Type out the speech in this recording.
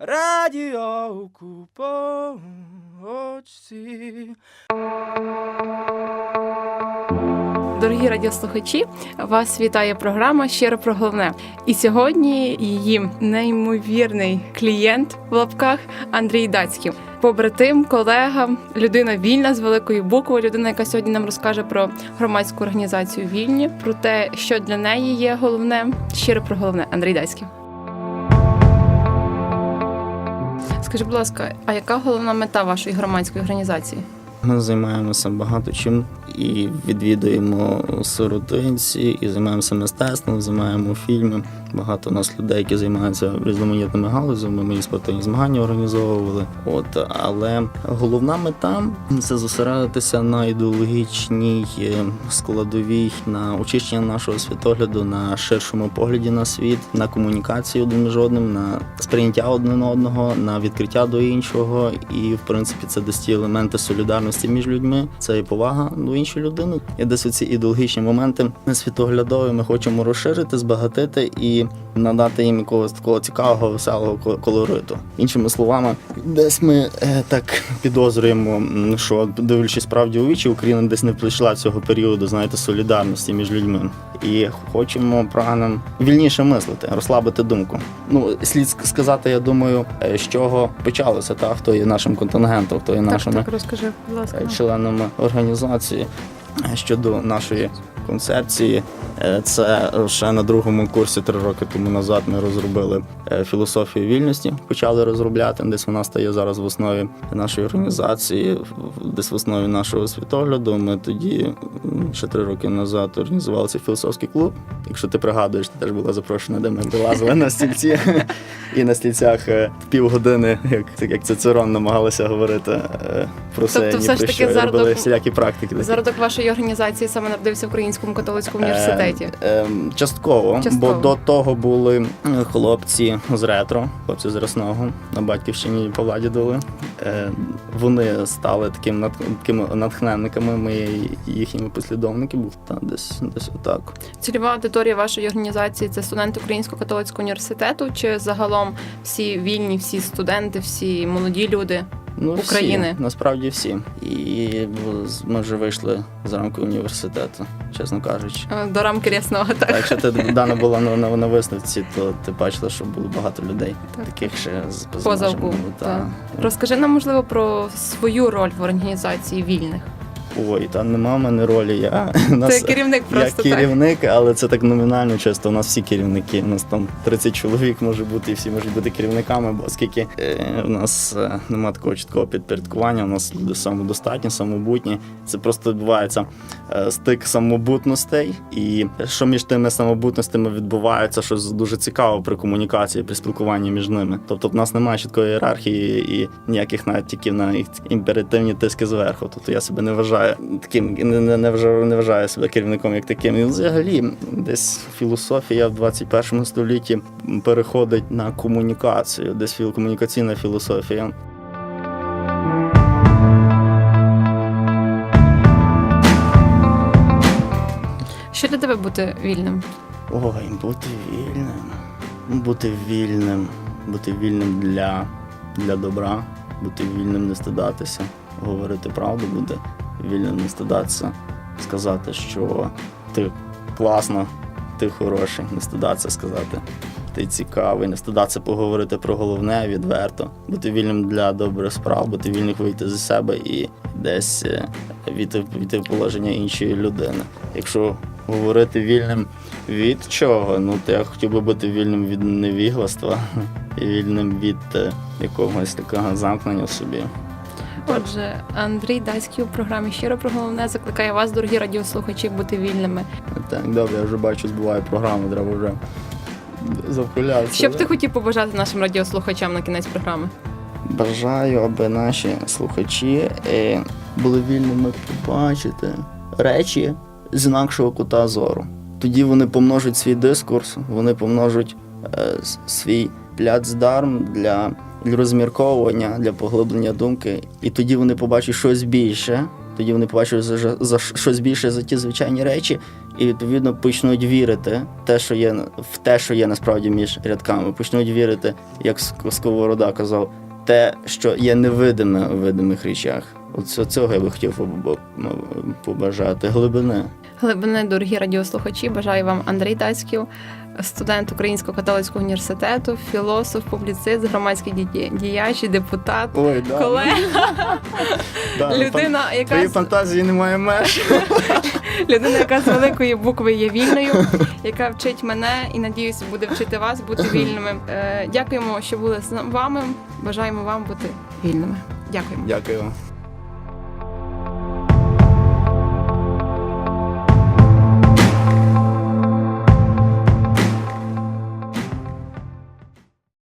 радіо купочці. Дорогі радіослухачі, вас вітає програма Щиро про головне. І сьогодні її неймовірний клієнт в лапках Андрій Дацький. Побратим, колега, людина вільна з великої букви, людина, яка сьогодні нам розкаже про громадську організацію вільні, про те, що для неї є головне. Щиро про головне. Андрій Дацький. Скажи, будь ласка, а яка головна мета вашої громадської організації? Ми займаємося багато чим і відвідуємо сиротинці, і займаємося мистецтвом, знімаємо фільми. Багато у нас людей, які займаються різноманітними галузями. Ми і спортивні змагання організовували. От але головна мета це зосередитися на ідеологічній е, складовій, на очищення нашого світогляду, на ширшому погляді на світ, на комунікацію один між одним, на сприйняття один одного, на відкриття до іншого. І в принципі це десь ті елементи солідарності між людьми. Це і повага до іншої людини. І десь оці ідеологічні моменти світоглядові ми хочемо розширити, збагатити і надати їм якогось такого цікавого, веселого колориту. Іншими словами, десь ми е, так підозрюємо, що дивлячись справді у вічі, Україна десь не пройшла цього періоду, знаєте, солідарності між людьми. І хочемо прагнемо вільніше мислити, розслабити думку. Ну слід сказати, я думаю, е, з чого почалося, та хто є нашим контингентом, хто є нашими Так, так, розкажи, членами організації щодо нашої концепції. е, Це ще на другому курсі три роки тому назад ми розробили е, філософію вільності, почали розробляти. Десь вона стає зараз в основі нашої організації, десь в основі нашого світогляду. Ми тоді ще три роки назад організували цей філософський клуб. Якщо ти пригадуєш, ти теж була запрошена, де ми вилазили на стільці і на стільцях е, півгодини, як, як Цицерон намагалися говорити про все, Тобто ні все про що, зародок- робили всілякі практики. Зародок вашої організації саме народився в Українському католицькому університеті. Е, ем, частково, Частково. бо до того були е, хлопці з ретро, хлопці з Рясного на батьківщині Павла Дідули. Е, вони стали таким нат- такими натхненниками. Ми їхніми послідовниками. Та десь десь отак. Цільова аудиторія вашої організації це студенти Українського католицького університету, чи загалом всі вільні, всі студенти, всі молоді люди? Ну, України. Всі, насправді всі. І ми вже вийшли з рамки університету, чесно кажучи. До рамки рясного, так. Так, якщо ти Дана була на, на, на виставці, то ти бачила, що було багато людей, Так. таких ще з Поза межами, та. Розкажи нам, можливо, про свою роль в організації вільних. Ой, та нема в мене ролі. Я нас керівник я просто так. керівник, але це так номінально часто. У нас всі керівники. У нас там 30 чоловік може бути, і всі можуть бути керівниками, бо оскільки е, у нас е, немає такого чіткого підпорядкування, у нас люди самодостатні, самобутні. Це просто відбувається е, стик самобутностей, і що між тими самобутностями відбувається, що дуже цікаво при комунікації, при спілкуванні між ними. Тобто в нас немає чіткої ієрархії і ніяких натяків на їх імперативні тиски зверху. Тобто я себе не вважаю таким, не, не, не, вважаю, не вважаю себе керівником як таким. І взагалі десь філософія в 21 столітті переходить на комунікацію, десь філ- комунікаційна філософія. Що для тебе бути вільним? Ой, бути вільним. Бути вільним. Бути вільним для, для добра, бути вільним не стидатися, говорити правду, бути вільним не стидатися, сказати, що ти класно, ти хороший, не стидатися сказати. Ти цікавий, не стидатися поговорити про головне відверто, бути вільним для добрих справ, бути вільним вийти з себе і десь е, війти, війти в положення іншої людини. Якщо говорити вільним від чого? Ну, то я хотів би бути вільним від невігластва і вільним від е, якогось такого замкнення в собі. Отже, Андрій Дацький у програмі Щиро про головне закликає вас, дорогі радіослухачі, бути вільними. Так, добре, я вже бачу, збиваю програму, треба вже завкулятися. Що б ти хотів побажати нашим радіослухачам на кінець програми? Бажаю, аби наші слухачі е, були вільними побачити речі з інакшого кута зору. Тоді вони помножать свій дискурс, вони помножать е, свій плацдарм для, для розмірковування, для поглиблення думки, і тоді вони побачать щось більше. Тоді вони побачать за, за щось більше за ті звичайні речі, і відповідно почнуть вірити те, що є в те, що є насправді між рядками. Почнуть вірити, як Ск- Сковорода казав, те, що є невидиме у видимих речах. От цього- я би хотів побажати глибини. Глибини, дорогі радіослухачі, бажаю вам Андрій Дацьків, студент Українського католицького університету, філософ, публіцист, громадський діяч, депутат, Ой, да. колега, Да, людина, фан- яка Твої фантазії немає меж. людина, яка з великої букви є вільною, яка вчить мене і надіюсь, буде вчити вас бути вільними. Е, Дякуємо, що були з вами. Бажаємо вам бути вільними. Дякуємо. Дякую.